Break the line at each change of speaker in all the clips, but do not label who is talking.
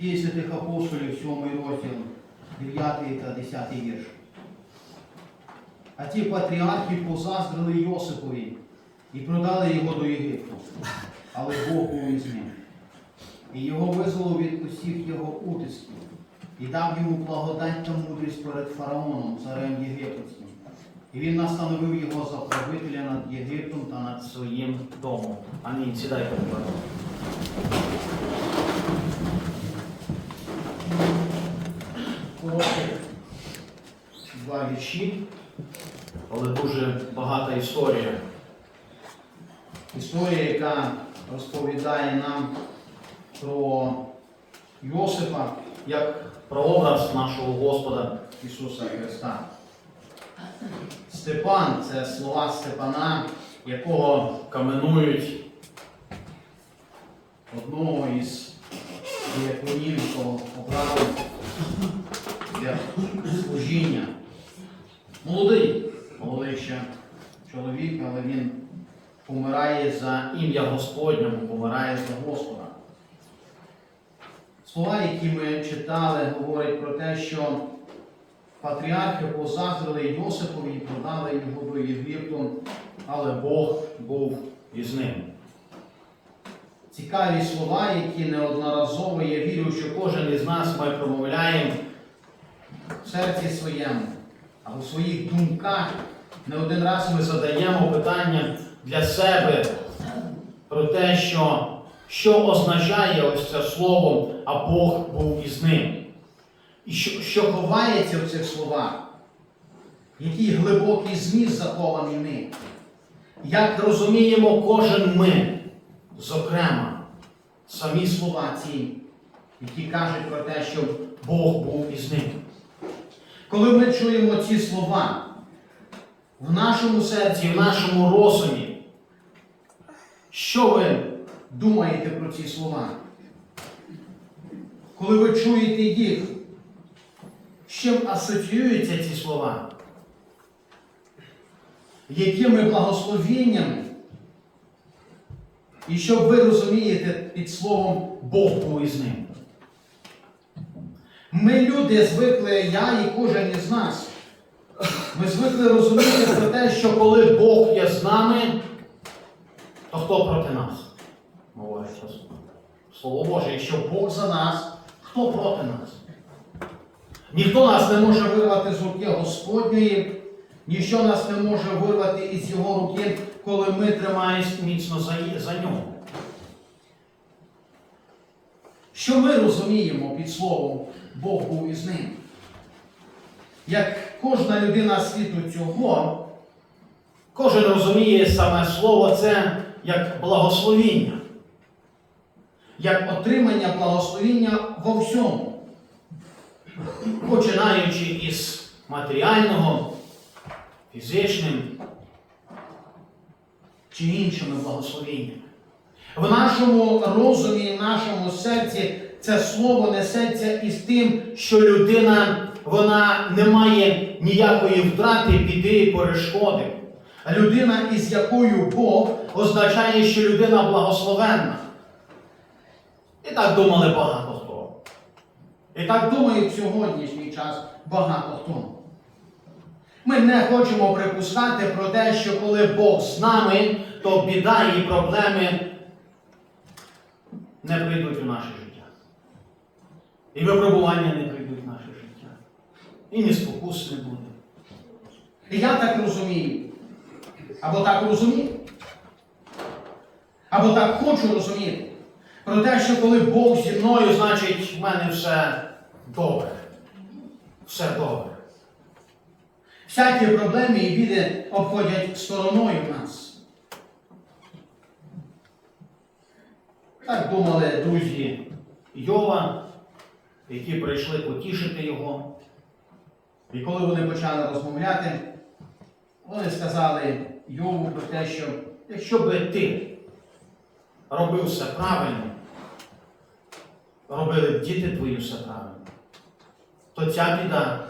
Дії апостолів, 7 розділ, 9 та 10 вірш. А ті патріархи позаздрили Йосипові і продали його до Єгипту, але Бог був із ним. І його визволив від усіх його утисків і дав йому благодать та мудрість перед фараоном, царем єгипетським. І він настановив його за правителя над Єгиптом та над
своїм домом. Амінь. Сідайте,
два вірші.
Але дуже багата історія.
Історія, яка розповідає нам про Йосипа
Як прообраз нашого Господа.
Ісуса Христа. Степан це слова Степана,
якого каменують
одного із діяконів, якого обрали для служіння. Молодий, молодий ще чоловік, але він помирає за
ім'я Господньому.
помирає за Господа. Слова, які ми читали, говорять про те, що патріархи позаздрили Йосипові і продали його до Єгипту, але Бог
був із ним.
цікаві слова, які неодноразово я вірю, що
Кожен із нас ми промовляємо
в серці своєму, а у своїх думках
не один раз ми задаємо питання для себе про те, що, що означає ось це слово, а Бог був із ним.
і що, що ховається в цих словах, який глибокий зміст захований в них.
Як розуміємо кожен ми, зокрема,
Самі слова ці, які кажуть про те, що
Бог був із ним.
Коли ми чуємо ці слова в нашому серці,
в нашому розумі,
що ви думаєте про ці слова? Коли ви чуєте їх, з чим асоціюються ці слова? Якими благословеннями? І що ви розумієте під словом Бог був? Ми люди звикли, я і кожен із нас. Ми звикли розуміти про те, що коли
Бог є з нами, то хто проти нас? Говорить Слово Боже, якщо
Бог за нас, хто проти нас? Ніхто нас не може вирвати з руки Господньої, ніщо нас не може вирвати із Його руки, коли ми тримаємось
міцно за, за нього.
Що ми розуміємо під словом Бог був із ним? Як кожна людина світу цього,
Кожен розуміє саме слово це як благословіння.
як отримання благословіння во всьому,
починаючи із матеріального, фізичним
чи іншими благословеннями. В нашому розумі, в нашому серці це слово несеться із тим,
що людина вона не має ніякої втрати, біди перешкоди.
людина, із якою Бог
Означає, що людина благословенна. І так думали багато хто.
І так думають в сьогоднішній час багато хто. Ми не хочемо припускати про те, що коли Бог з нами,
то біда і проблеми не прийдуть у наше життя. І випробування не прийдуть в наше життя. І ні спокус не буде.
І я так розумію. Або так розумію. Або так хочу розуміти. Про те, що коли Бог зі мною,
Значить, в мене все добре. Все добре.
всякі проблеми і біди обходять стороною нас. Так думали друзі
Йова, які прийшли потішити його.
І коли вони почали розмовляти, вони сказали Йову про те, що
Якщо би ти робив все правильно, робили б діти твої все правильно, то ця біда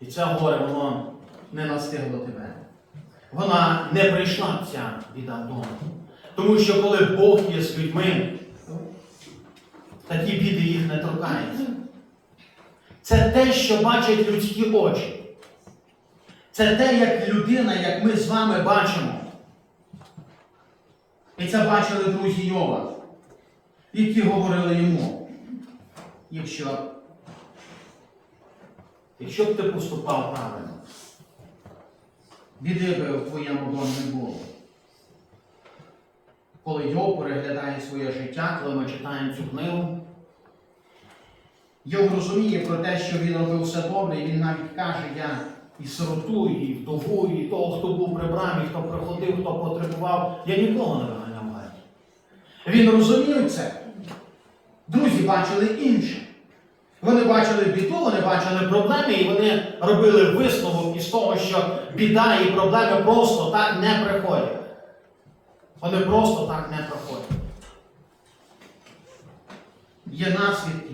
і це горе, воно
не настигло тебе.
вона не прийшла ця біда вдома. Тому що коли Бог є з людьми, такі біди їх не торкаються. Це те, що бачать людські очі. Це те, як людина, як ми з вами бачимо. І це бачили друзі Йова, які говорили йому. Якщо, якщо б ти поступав правильно, біди би в твоєму домі не було. Коли Йов переглядає своє життя, коли ми читаємо цю книгу, Йов розуміє про те, що він робив все добре, і він навіть каже, я і сироту, і вдову, і того, хто був при брамі, хто приходив, хто потребував, я нікого не виганяв геть. Він розумів це. Друзі бачили інше. Вони бачили біду, вони бачили проблеми, і вони робили висновок із того, що біда і проблеми просто так не приходять. Вони просто так не проходять. Є наслідки.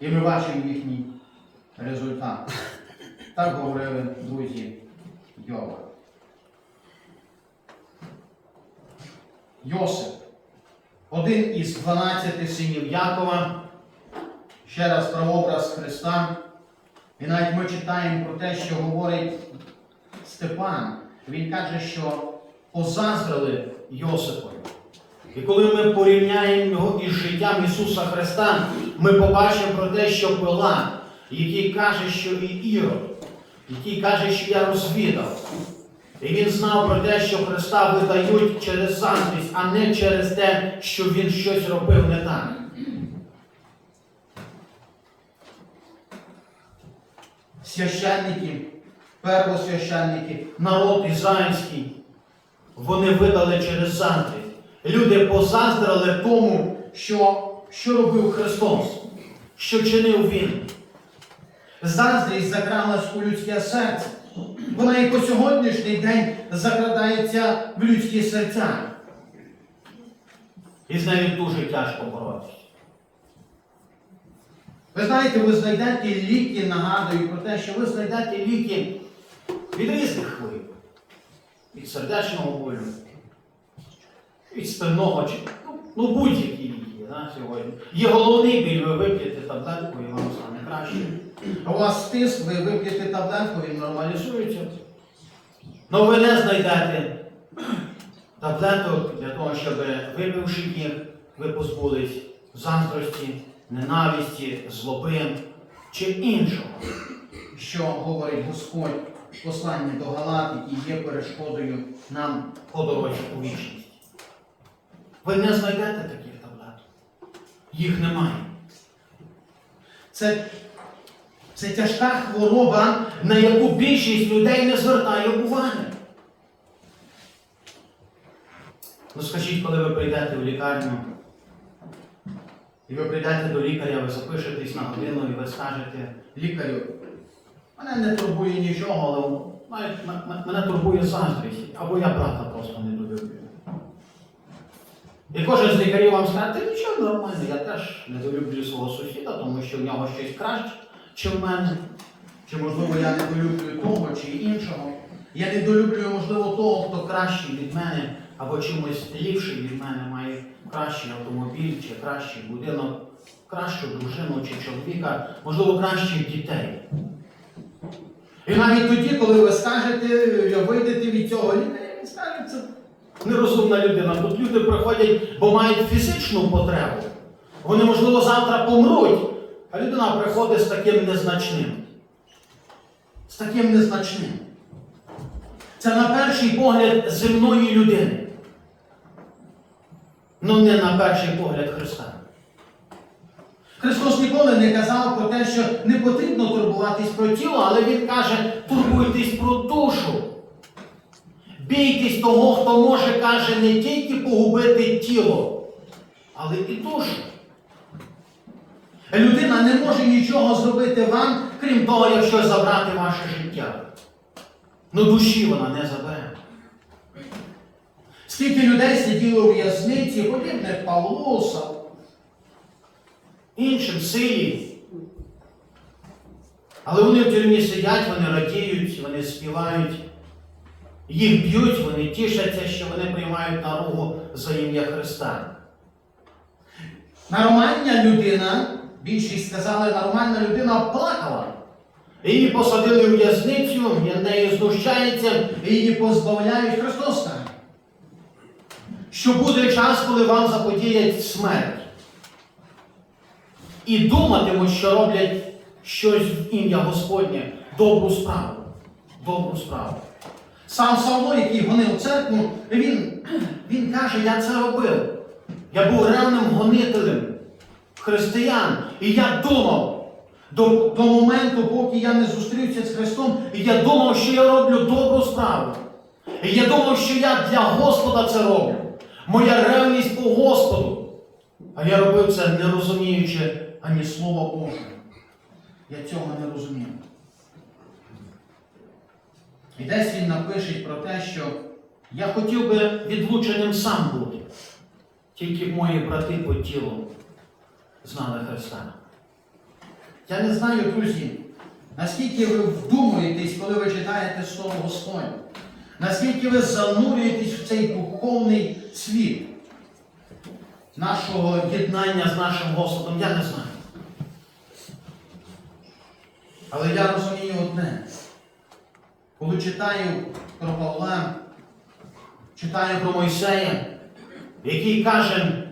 І ми бачимо їхній результат. Так говорили друзі Йова. Йосип, один із 12 синів Якова, ще раз прообраз Христа. І навіть ми читаємо про те, що говорить Степан. Він каже, що позаздрили Йосипові. І коли ми порівняємо його із життям Ісуса Христа, ми побачимо про те, що Пилат, який каже, що і Ірод, який каже, що я розвідав. І він знав про те, що Христа видають через заздрість, а не через те, що він щось робив не так. Священники, первосвященники, народ ізраїльський, вони видали через заздрість. Люди позаздрили тому, що, що робив Христос, що чинив Він. Заздрість закралась у людське серце. Вона і по сьогоднішній день закрадається в людські серця. І з нею дуже тяжко боротися. Ви знаєте, ви знайдете ліки, нагадую про те, що ви знайдете ліки від різних хвороб. Від сердечного болю, від спинного чи ну, ну, будь-які ліки да, сьогодні. Є головний біль, ви вип'єте таблетку і вам стане краще. А у вас тиск, ви вип'єте таблетку, він нормалізується. Но ви не знайдете таблеток для того, щоб випивши їх, ви позбулись заздрості, ненависті, злоби чи іншого, що говорить Господь в посланні до Галат, і є перешкодою нам по дорозі у вічність. Ви не знайдете таблеток. Їх немає. Це, це тяжка хвороба, на яку більшість людей не звертає уваги. Ну скажіть, коли ви прийдете в лікарню, і ви прийдете до лікаря, ви запишетесь на годину і ви скажете, лікарю, мене не турбує нічого, але мене турбує заздрість, або я брата просто не. І кожен з лікарів вам скаже, ти нічого нормально, я теж не долюблю свого сусіда, тому що в нього щось краще, чи в мене. Чи можливо я не долюблюю того чи іншого. Я не долюблюю, можливо, того, хто кращий від мене, або чимось ліпший від мене, має кращий автомобіль, чи кращий будинок, кращу дружину чи чоловіка, можливо, кращих дітей. І навіть тоді, коли ви скажете, вийдете від цього лікаря, він скаже, це нерозумна людина. Тут люди приходять, бо мають фізичну потребу. Вони, можливо, завтра помруть, а людина приходить з таким незначним. З таким незначним. Це на перший погляд земної людини. Ну не на перший погляд Христа. Христос ніколи не казав про те, що не потрібно турбуватись про тіло, але Він каже, турбуйтесь про душу. Бійтесь того, хто може, каже, не тільки погубити тіло, але і душу. Людина не може нічого зробити вам, крім того, якщо забрати ваше життя. Ну душі вона не забере. Скільки людей сиділо у в'язниці, подібних Павлуса, іншим силі. Але вони в тюрмі сидять, вони радіють, вони співають, їх б'ють, вони тішаться, що вони приймають наругу за ім'я Христа. Нормальна людина, більшість сказали, нормальна людина плакала. Її посадили в в'язницю, над нею знущаються, і її позбавляють Христос каже. Що буде час, коли вам заподіять смерть. І думатимуть, що роблять щось в ім'я Господнє, добру справу. Добру справу. Сам Савло, який гонив церкву, він, він каже, я це робив. Я був ревним гонителем християн. І я думав до, до моменту, поки я не зустрівся з Христом, я думав, що я роблю добру справу. І я думав, що я для Господа це роблю. Моя ревність по Господу. А я робив це не розуміючи ані Слова Божого. Я цього не розумів. І десь він напише про те, що я хотів би відлученим сам бути. Тільки б мої брати по тілу знали Христа. Я не знаю, друзі, наскільки ви вдумуєтесь, коли ви читаєте Слово Господнє, наскільки ви занурюєтесь в цей духовний світ нашого єднання з нашим Господом, я не знаю. Але я розумію одне. Коли читаю про Павла, читаю про Мойсея, який каже,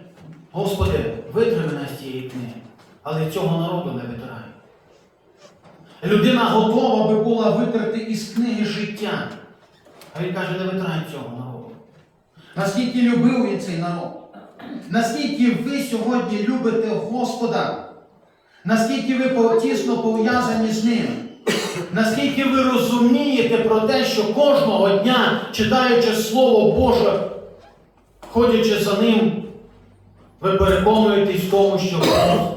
Господи, витри мене з цієї книги, але цього народу не витирай. Людина готова би була витерти із книги життя. А він каже, не витрай цього народу. Наскільки любив він цей народ? Наскільки ви сьогодні любите Господа? Наскільки ви тісно пов'язані з ним? Наскільки ви розумієте про те, що кожного дня, читаючи Слово Боже, ходячи за ним, ви переконуєтесь в тому, що Бог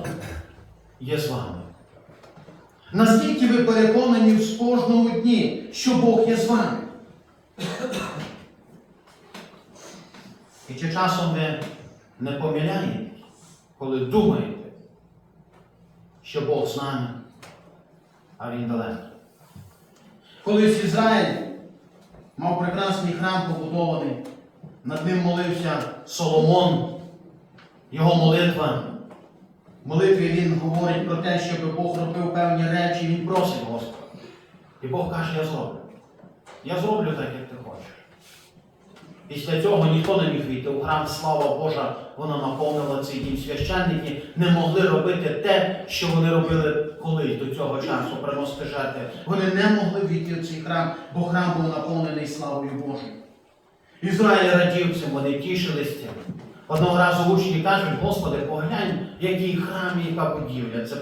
є з вами. Наскільки ви переконані в кожному дні, що Бог є з вами? І чи часом ви не помиляєтесь, коли думаєте, що Бог з нами, а Він далеко? Колись Ізраїль мав прекрасний храм побудований, над ним молився Соломон, його молитва. В молитві він говорить про те, щоб Бог робив певні речі, він просить Господа. І Бог каже, я зроблю. Я зроблю так, як ти. Після цього ніхто не міг війти у храм, слава Божа, вона наповнила цей дім. Священники не могли робити те, що вони робили колись до цього часу, приносити жертви. Вони не могли війти в цей храм, бо храм був наповнений славою Божою. Ізраїль радів цим, вони тішились цим. Одного разу учні кажуть, Господи, поглянь, який храм, яка будівля. Це,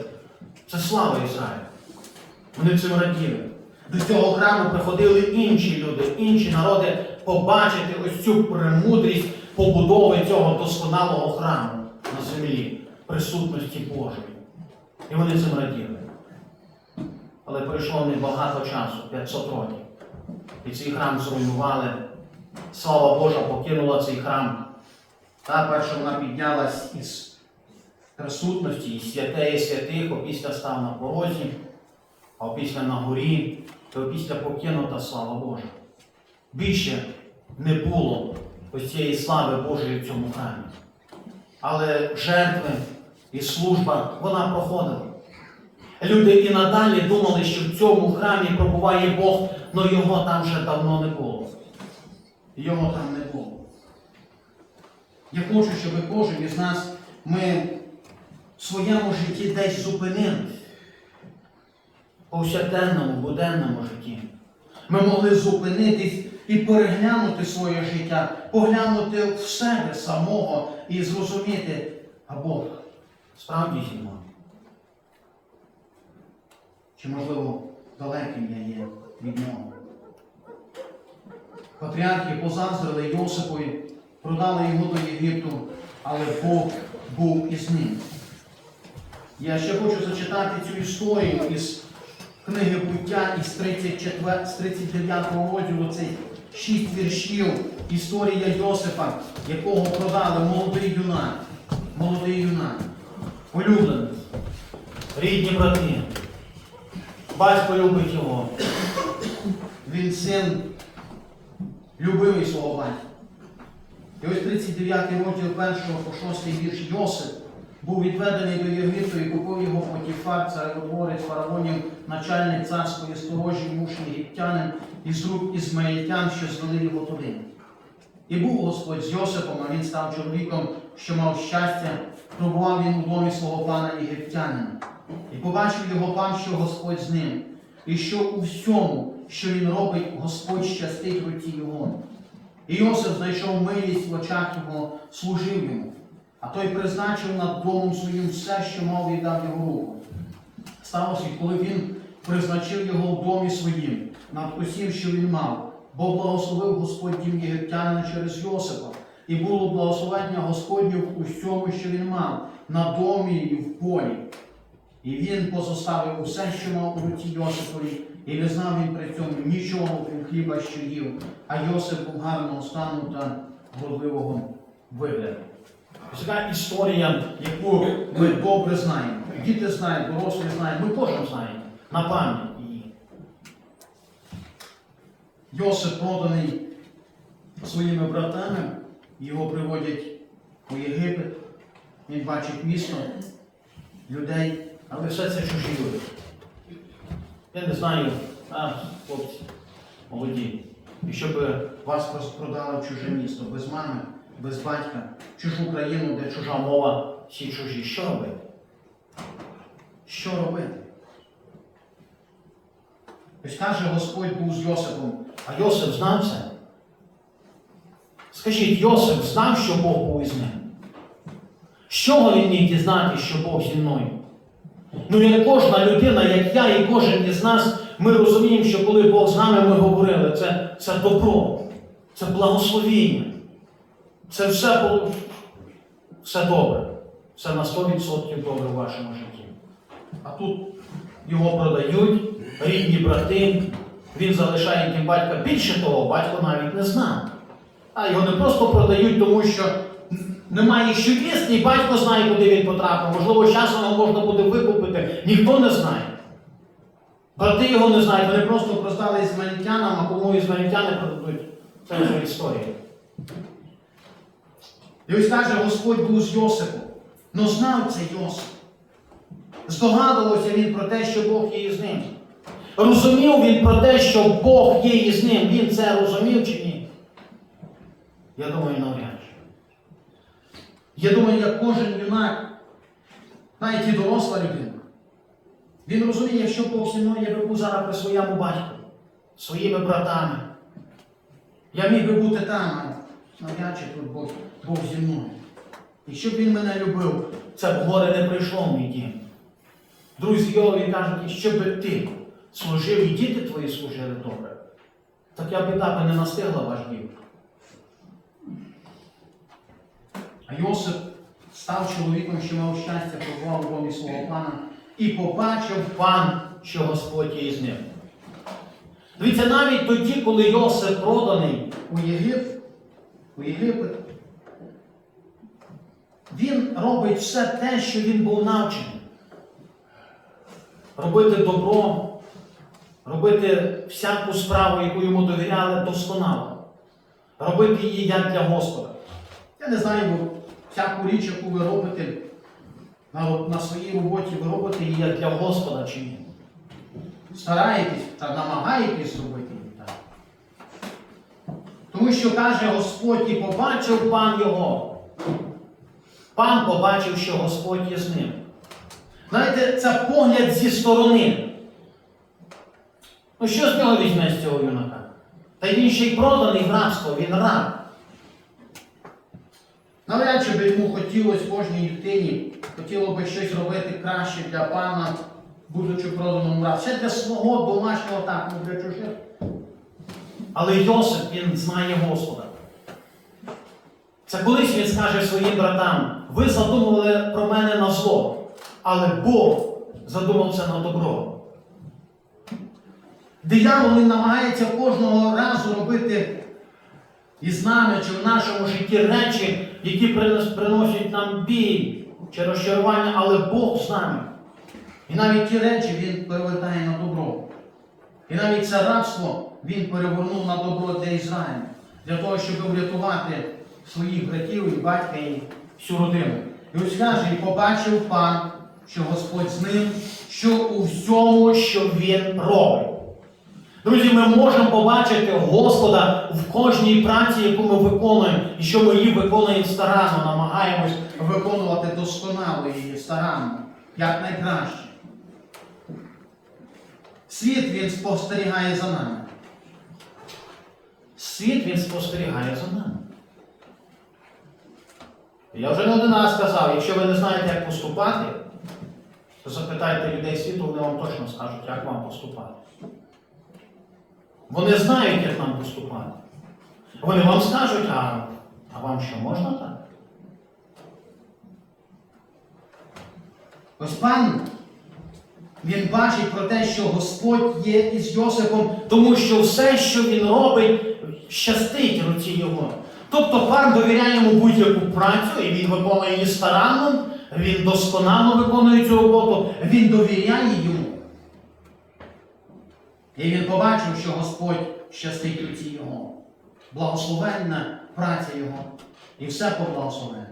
це слава Ізраїля. Вони цим раділи. До цього храму приходили інші люди, інші народи побачити ось цю премудрість побудови цього досконалого храму на землі, присутності Божої. І вони цим раділи. Але пройшло небагато часу, 500 років. І цей храм зруйнували. Слава Божа покинула цей храм. Та перша вона піднялась із присутності, із святеї святих, опісля став на порозі, а опісля на горі, то опісля покинута слава Божа. Більше не було ось цієї слави Божої в цьому храмі. Але жертви і служба вона проходила. Люди і надалі думали, що в цьому храмі пробуває Бог, але його там вже давно не було. Його там не було. Я хочу, щоб кожен із нас ми в своєму житті десь зупинились. Повсякденному, буденному житті. Ми могли зупинитись і переглянути своє життя, поглянути в себе самого і зрозуміти, а Бог справді зі мною. Чи, можливо, далеким я є від нього. Патріархи позаздрили Йосипові, продали його до Єгипту, але Бог був із ним. Я ще хочу зачитати цю історію із книги буття із 34, з 39 розділу, це шість віршів, історія Йосипа, якого продали молодий юнак. Молодий юнак. Улюбленець. Рідні брати. Батько любить його. Він син любив свого батька. І ось 39 розділ 1 по 6 вірш Йосип
був відведений до Єгипту і купив його Потіфар, цареводворець фараонів, начальник царської сторожі, муж єгиптянин із рук ізмаїльтян, що звели його туди. І був Господь з Йосипом, а він став чоловіком, що мав щастя, пробував він у домі свого пана єгиптянина. І побачив його пан, що Господь з ним, і що у всьому, що він робить, Господь щастить руці його. І Йосиф знайшов милість в очах його, служив йому, а той призначив над домом своїм все, що мав і дав його руку. Сталося, коли він призначив його в домі своїм, над усім, що він мав, бо благословив Господь дім єгиптянина через Йосипа, і було благословення Господнє в усьому, що він мав, на домі і в полі. І він позоставив усе, що мав у руці Йосипові, і не знав він при цьому нічого, крім хліба, що їв, а Йосип був гарного стану та вродливого вигляду. Ось така історія, яку ми добре знаємо. Діти знають, дорослі знають, ми кожен знаємо на пам'ять її. Йосип проданий своїми братами, його приводять у Єгипет, він бачить місто, людей, але все це чужі люди. Я не знаю, а, хлопці, молоді. І щоб вас продали в чуже місто, без мами, без батька, чужу країну, де чужа мова, всі чужі. Що робити? Що робити? Ось каже, Господь був з Йосипом, а Йосип знав це. Скажіть, Йосип знав, що Бог був із ним? З чого він міг дізнати, що Бог зі мною? Ну, як кожна людина, як я і кожен із нас, ми розуміємо, що коли Бог з нами, ми говорили, це, це добро, це благословіння. Це все було все добре. Все на 100% добре в вашому житті. А тут його продають, рідні брати, він залишає тим батька. Більше того, батько навіть не знав. А його не просто продають, тому що немає що їсти, і батько знає, куди він потрапив. Можливо, часом його можна буде викупити. Ніхто не знає. Брати його не знають, вони просто продали ізмаїльтянам, а кому ізмаїльтяни продадуть. Це вже історія. І ось каже, Господь був з Йосипом. Но знав це Йосип. Здогадувався він про те, що Бог є із ним. Розумів він про те, що Бог є із ним. Він це розумів чи ні? Я думаю, навряд чи. Я думаю, як кожен юнак, навіть і доросла людина. Він розуміє, якщо Бог зі мною, я би був зараз при своєму батьку, своїми братами. Я міг би бути там, навряд чи тут Бог, Бог зі мною. І щоб він мене любив, це б горе не прийшло в мій дім. Друзі Йові кажуть, щоб ти служив і діти твої служили добре, так я б і би не настигла ваш дім. А Йосип став чоловіком, що мав щастя, побував у домі свого пана, і побачив пан, що Господь є з ним. Дивіться, навіть тоді, коли Йосип проданий у Єгипет, Єгипет, він робить все те, що він був навчений. Робити добро, робити всяку справу, яку йому довіряли, досконало. Робити її як для Господа. Я не знаю, всяку річ, яку ви робите на, на своїй роботі, ви робите її як для Господа чи ні. Стараєтесь та намагаєтесь так. Тому що каже Господь і побачив пан його. Пан побачив, що Господь є з ним. Знаєте, це погляд зі сторони. Ну що з нього візьме з цього юнака? Та він ще й проданий в рабство, він раб. Навряд чи би йому хотілося кожній дитині, хотіло би щось робити краще для пана, будучи проданим в рабство. Ще для свого домашнього так, ну для чужих. Але Йосип, він знає Господа. Це колись він скаже своїм братам, ви задумували про мене на зло, але Бог задумав це на добро. Диявол він намагається кожного разу робити із нами чи в нашому житті речі, які приносять нам біль чи розчарування, але Бог з нами. І навіть ті речі він перевертає на добро. І навіть це рабство він перевернув на добро для Ізраїля, для того, щоб врятувати своїх братів і батька і всю родину. І ось каже, і побачив пан, що Господь з ним,
що у всьому, що він робить. Друзі, ми можемо побачити Господа в кожній праці, яку ми виконуємо, і що ми її виконуємо старанно, намагаємось
виконувати досконало і старанно, як найкраще. Світ він спостерігає за нами.
Світ він спостерігає за нами. Я вже не один раз сказав, якщо ви не знаєте, як поступати, то запитайте людей світу, вони вам точно скажуть, як вам поступати. Вони знають, як нам поступати. Вони вам скажуть, а, а вам що можна так?
Ось пан він бачить про те, що Господь є із Йосипом,
Тому що все, що він робить, щастить руці його. Тобто пан довіряє йому будь-яку працю, і він виконує її старанно, він досконало виконує цю роботу.
він довіряє йому. І він побачив, що Господь щастить руці його. Благословенна праця його. І все поблагословенне.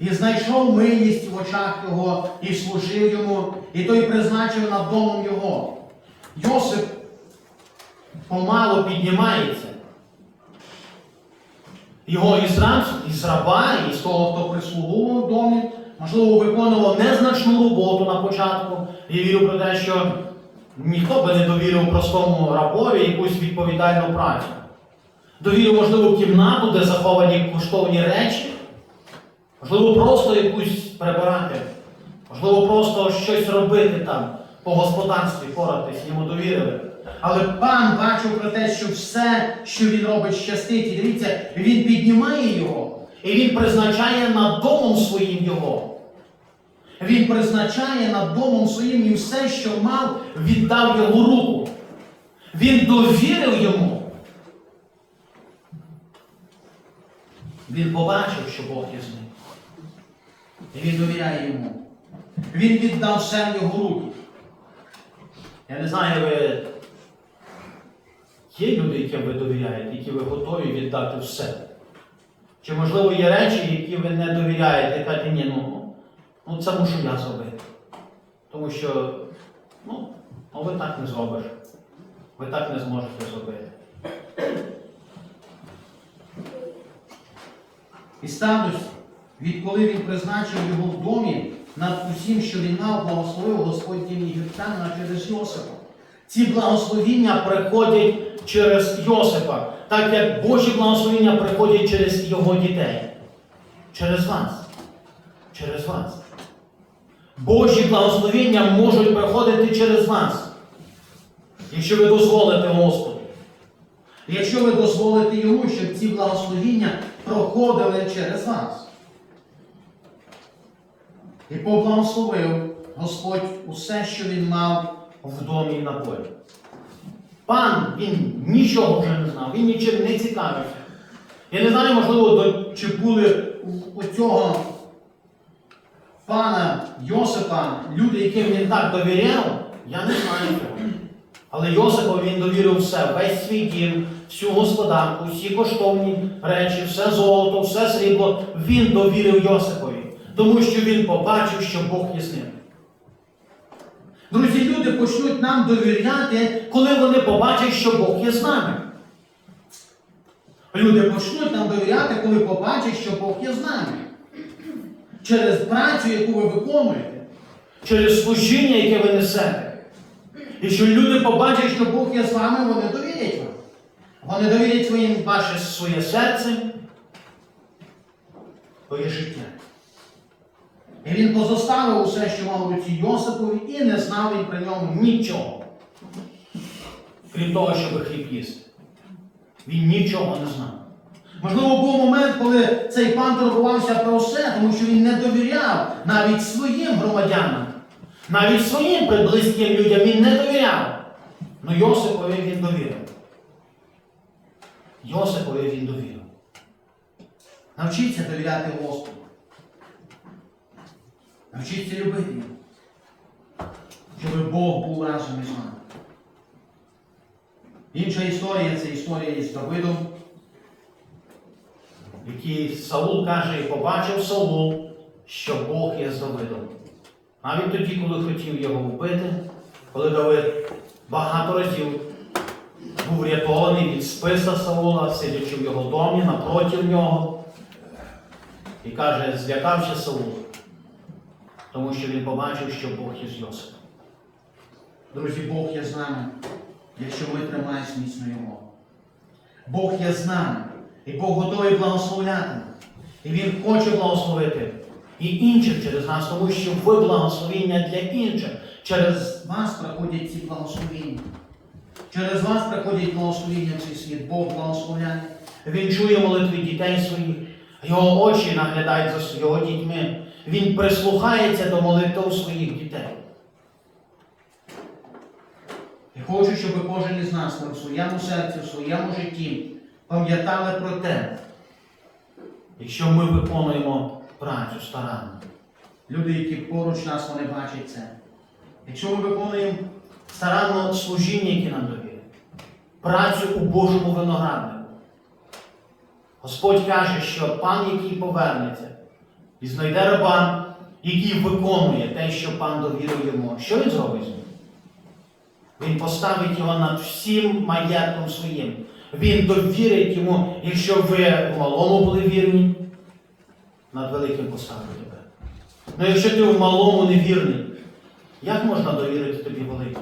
І знайшов милість в очах його, і служив йому, і той призначив над домом його. Йосип
Помало піднімається. Його із раб, із раба, і з того, хто прислугував в домі, можливо, виконував незначну роботу на початку. Я вірю про те, що ніхто би не довірив простому рабові якусь відповідальну працю. Довірив, можливо, кімнату, де заховані коштовні речі, можливо, просто якусь прибирати, можливо, просто щось робити там по господарстві, поратись, йому довірили.
Але пан бачив про те, що все, що він робить, щастить. І дивіться, він піднімає його.
І він призначає над домом своїм його.
Він призначає над домом своїм і все, що мав,
Віддав його руку. Він довірив йому. Він побачив, що Бог є з ним.
і він довіряє йому. Він віддав все в його руки.
Я не знаю, ви є люди, яким ви довіряєте, які ви готові віддати все. Чи, можливо, є речі, які ви не довіряєте, і кажете, ні, ну, ну це мушу я зробити. Тому що, ну, ну ви так не зробиш. Ви так не зможете зробити.
І сталося, відколи він призначив його в домі над усім, що він мав, благословив Господь дім Єгиптянина через Йосипа.
Ці благословіння приходять через Йосипа, так як Божі благословіння приходять через його дітей. Через вас. Через вас. Божі благословіння можуть приходити через вас. Якщо ви дозволите Господу.
Якщо ви дозволите йому, щоб ці благословіння проходили через вас. І поблагословив Господь усе, що він мав
в домі на полі. Пан, він нічого вже не знав, він нічим не цікавився. Я не знаю, можливо,
Чи були у- цього пана Йосипа люди, яким він так
довіряв, я не знаю цього. Але Йосипові він довірив все, весь свій дім, всю господарку, всі коштовні речі, все золото, все срібло. Він довірив Йосипові, тому що він побачив, що Бог є з ним.
Друзі, люди почнуть нам довіряти,
Коли вони побачать, що Бог є з нами.
люди почнуть нам довіряти, коли побачать, що Бог є з нами. Через працю, яку ви виконуєте.
через служіння, яке ви несете. І що люди побачать, що
Бог є з вами, вони довірять вам. Вони довірять своїм
ваше своє серце, твоє життя.
І він позоставив усе, що мав руці Йосипові, і не знав він при ньому.
Нічого. Крім того, щоб хліб їсти. Він нічого не знав.
Можливо, був момент, коли цей пан турбувався про все, тому що він не довіряв навіть своїм громадянам.
Навіть своїм близьким людям він не довіряв. Ну Йосипові він довірив. Йосипові він довірив.
Навчіться довіряти Господу. Навчіться любити його. Щоб Бог був разом із вами. Інша історія це історія із Давидом.
Який Саул каже, і побачив Саул, що Бог є з Давидом. Навіть тоді, коли хотів його вбити, коли Давид багато разів був врятований від списа Саула, сидячи в його домі напроти нього, і каже, злякався Саул, тому що він побачив, що Бог є з Йосипом.
Друзі, Бог є з нами, якщо ми тримаємось міцно Його. Бог є з нами, і Бог готовий благословляти. І Він хоче благословити і інших через нас, тому що ви благословіння для інших. Через вас приходять ці благословіння. Через вас приходять благословіння в цей світ. Бог благословляє.
Він чує молитви дітей своїх, його очі наглядають за його дітьми. Він прислухається до молитв своїх дітей.
І хочу, щоб кожен із нас в своєму серці, в своєму житті пам'ятали про те,
Якщо ми виконуємо працю старанно,
люди, які поруч нас, вони бачать це. Якщо ми виконуємо
старанно служіння, яке нам довірить, працю у Божому винограднику. Господь каже, що пан, який повернеться, і знайде раба, який виконує те, що пан довірив йому, що він зробить з ним? Він поставить його над всім маєтком своїм. Він довірить йому, якщо ви в малому були вірні, над великим поставить тебе. Ну якщо ти в малому не вірний, як можна довірити тобі велике?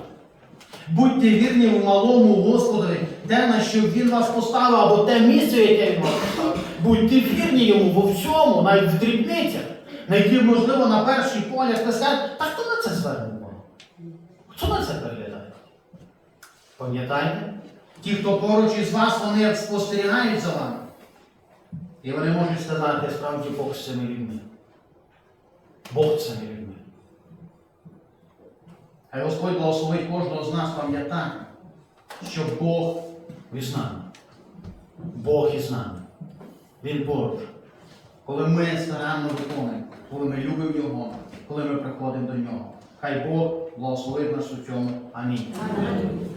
Будьте вірні в малому Господові, те, на що Він вас поставив, Або
те місце, яке він вас поставив. Будьте вірні йому во всьому, навіть в дрібницях.
на які, можливо, на перший погляд ви скажете,
Та хто на це зверне? Хто на це переглядає? Пам'ятайте?
ті, хто поруч із вас, вони спостерігають за вами.
І вони можуть сказати, справді Бог з цими людьми. Бог з цими людьми.
Хай Господь благословить кожного з нас пам'ятати, що Бог
Він з нами. Бог із нами. Він поруч.
коли ми старанно виконуємо, коли ми любимо Його, коли ми приходимо до Нього. Хай Бог благословить нас у цьому. Амінь.
Амінь.